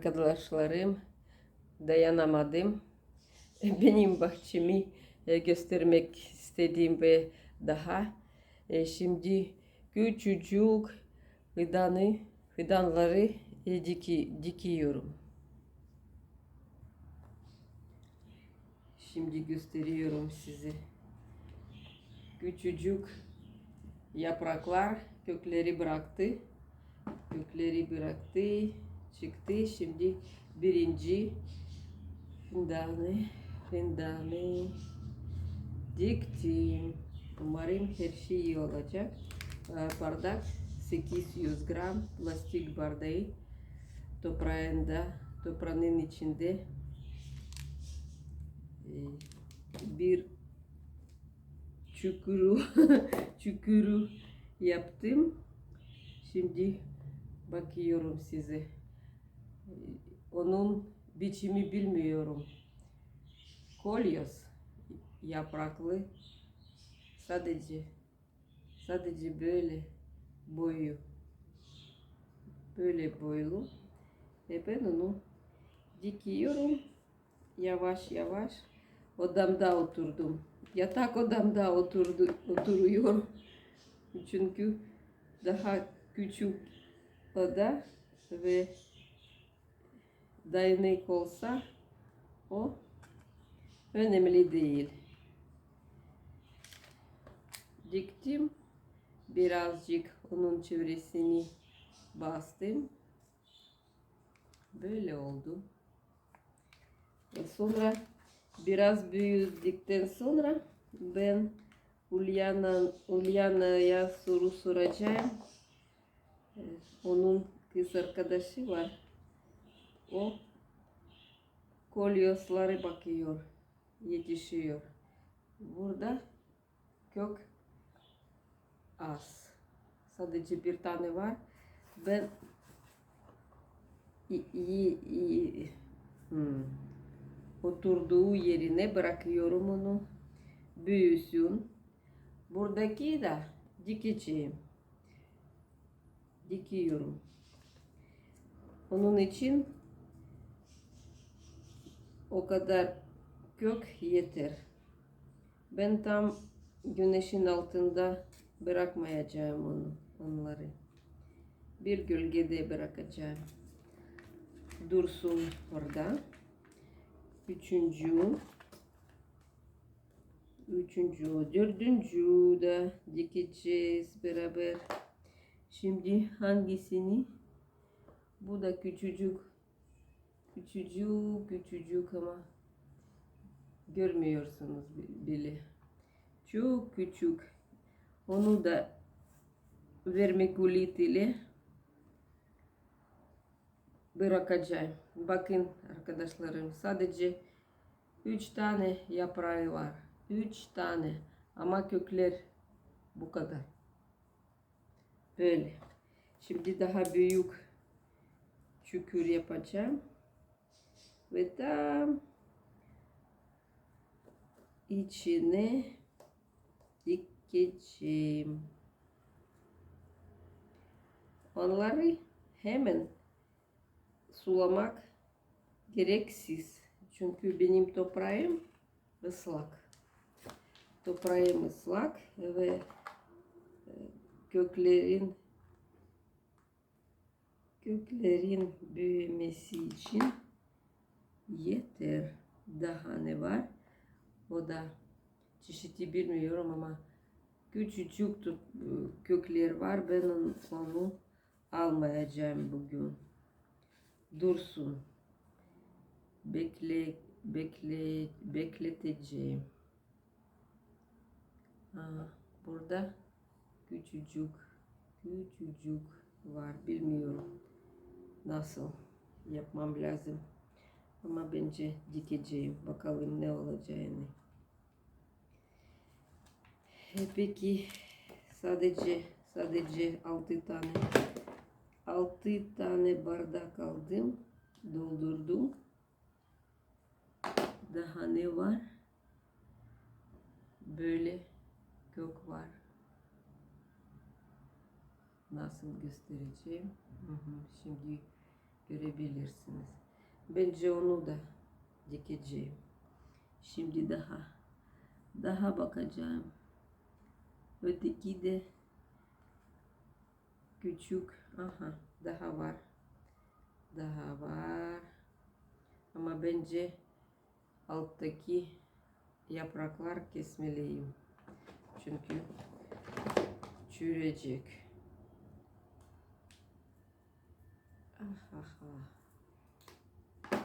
Arkadaşlarım dayanamadım. Benim bahçemi e, göstermek istediğim ve daha e, şimdi küçücük fidanı, fidanları e, diki, dikiyorum. Şimdi gösteriyorum size. Küçücük yapraklar kökleri bıraktı. Kökleri bıraktı, çıktı. Şimdi birinci fidanı, fidanı diktim. Umarım her şey iyi olacak. Ee, Bardak 800 gram plastik bardağı toprağında, toprağın içinde e, bir çukuru çukuru yaptım. Şimdi bakıyorum size. Onun biçimi bilmiyorum. Kolyoz yapraklı sadece sadece böyle boyu böyle boylu ve ben onu dikiyorum yavaş yavaş odamda oturdum yatak odamda oturdu, oturuyorum çünkü daha küçük oda ve dayanık olsa o önemli değil. Diktim. Birazcık onun çevresini bastım. Böyle oldu. Ve sonra biraz büyüdükten sonra ben Ulyana, Ulyana'ya soru soracağım. Ee, Onun kız arkadaşı var. O kolyosları bakıyor, yetişiyor. Burada kök az. Sadece bir tane var. Ben iyi, iyi, iyi hmm, oturduğu yerine bırakıyorum onu. Büyüsün. Buradaki de dikeceğim. Dikiyorum. Onun için o kadar kök yeter. Ben tam güneşin altında bırakmayacağım onu, onları. Bir gölgede bırakacağım. Dursun orada. Üçüncü. Üçüncü, dördüncü de dikeceğiz beraber. Şimdi hangisini? Bu da küçücük. Küçücük, küçücük ama görmüyorsunuz bi- bile. Çok küçük. Onu da vermikulit ile bırakacağım. Bakın arkadaşlarım sadece üç tane yaprağı var. Üç tane ama kökler bu kadar. Böyle. Şimdi daha büyük çukur yapacağım. Ve tam içine dikeceğim. Onları hemen sulamak gereksiz. Çünkü benim toprağım ıslak. Toprağım ıslak ve e, köklerin köklerin büyümesi için yeter. Daha ne var? O da çeşidi bilmiyorum ama küçücük kökler var. Ben onu almayacağım bugün. Dursun. Bekle, bekle, bekleteceğim. Aa, burada küçücük, küçücük var. Bilmiyorum nasıl yapmam lazım. Ama bence dikeceğim. Bakalım ne olacağını. E Peki sadece sadece altı tane altı tane bardak aldım. Doldurdum. Daha ne var? Böyle kök var. Nasıl göstereceğim? Hı hı. Şimdi görebilirsiniz. Bence onu da dikeceğim. Şimdi daha daha bakacağım. Öteki de küçük. Aha daha var. Daha var. Ama bence alttaki yapraklar kesmeliyim. Çünkü çürüyecek. Ah, ah, ah.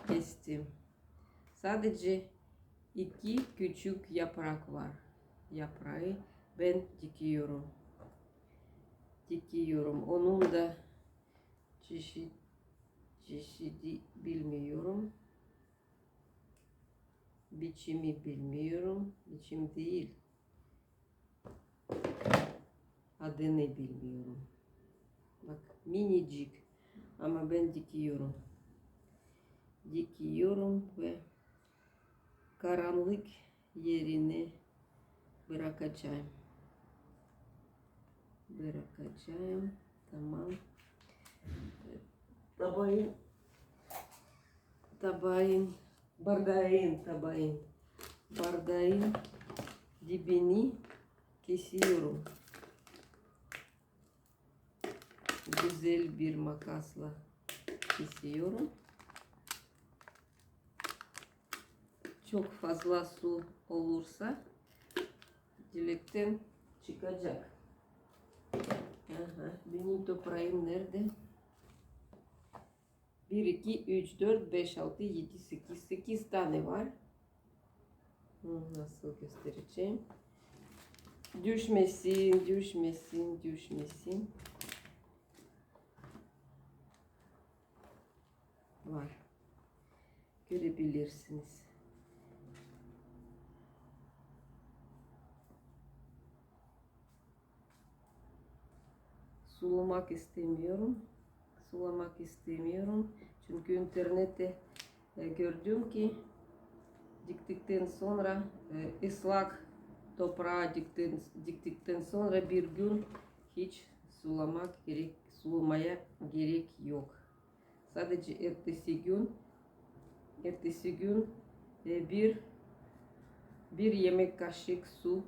Kestim. Sadece iki küçük yaprak var. Yaprağı ben dikiyorum. Dikiyorum. Onun da çeşit çeşidi bilmiyorum. Biçimi bilmiyorum. Biçim değil. Adını bilmiyorum. Bak minicik ama ben dikiyorum. Dikiyorum ve karanlık yerine bırakacağım. Bırakacağım. Tamam. Tabağın tabağın bardağın tabağın bardağın dibini kesiyorum. Güzel bir makasla kesiyorum. Çok fazla su olursa dilekten çıkacak. Aha, benim toprağım nerede? 1, 2, 3, 4, 5, 6, 7, 8, 8 tane var. Nasıl göstereceğim? Düşmesin, düşmesin, düşmesin. Var. Görebilirsiniz. Sulamak istemiyorum. Sulamak istemiyorum. Çünkü internette e, gördüm ki diktikten sonra e, ıslak toprağa dikten, diktikten sonra bir gün hiç sulamak gerek, sulamaya gerek yok. Sadece ertesi gün ertesi gün e, bir bir yemek kaşık su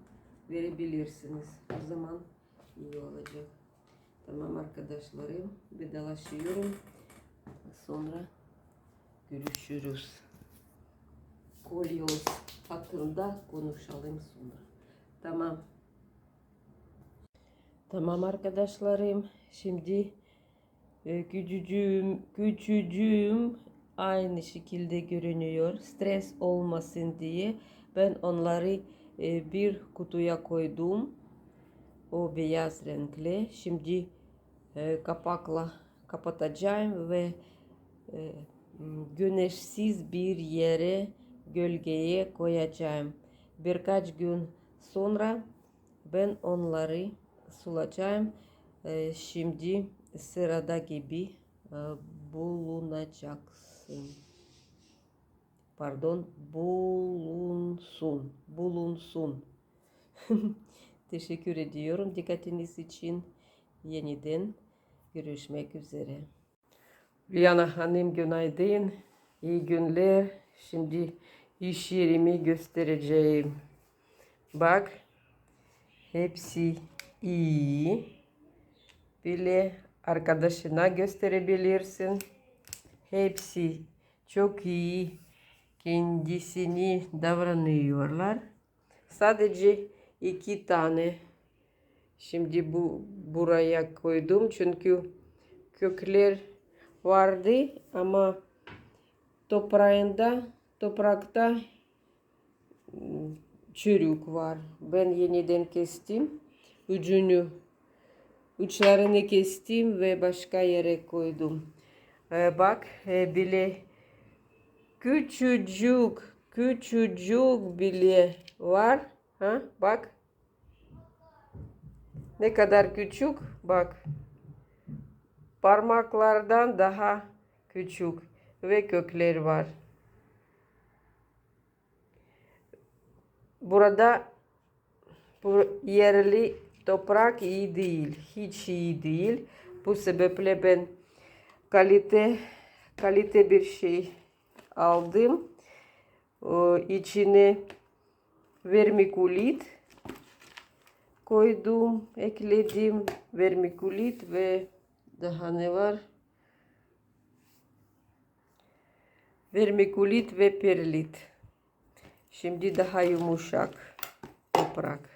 verebilirsiniz. O zaman iyi olacak. Tamam arkadaşlarım. Vedalaşıyorum. Sonra görüşürüz. Kolyoz hakkında konuşalım sonra. Tamam. Tamam arkadaşlarım. Şimdi e, küçücüğüm, küçücüğüm aynı şekilde görünüyor. Stres olmasın diye ben onları e, bir kutuya koydum. O beyaz renkli. Şimdi kapakla kapatacağım ve güneşsiz bir yere gölgeye koyacağım. Birkaç gün sonra ben onları sulayacağım. E, şimdi sırada gibi e, bulunacaksın. Pardon, bulunsun. Bulunsun. Teşekkür ediyorum dikkatiniz için. Yeniden görüşmek üzere. Rüyana Hanım günaydın. İyi günler. Şimdi iş yerimi göstereceğim. Bak. Hepsi iyi. Bile arkadaşına gösterebilirsin. Hepsi çok iyi kendisini davranıyorlar. Sadece iki tane şimdi bu buraya koydum çünkü kökler vardı ama toprağında toprakta ım, çürük var. Ben yeniden kestim. Ucunu uçlarını kestim ve başka yere koydum. Ee, bak e, bile küçücük küçücük bile var. Ha? Bak. Ne kadar küçük. Bak. Parmaklardan daha küçük ve kökler var. Burada bu yerli toprak iyi değil. Hiç iyi değil. Bu sebeple ben kalite kalite bir şey aldım. Ee, içine vermikulit koydum, ekledim. Vermikulit ve daha ne var? Vermikulit ve perlit. Şimdi daha yumuşak toprak.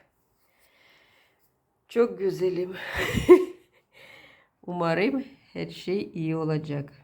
Çok güzelim. Umarım her şey iyi olacak.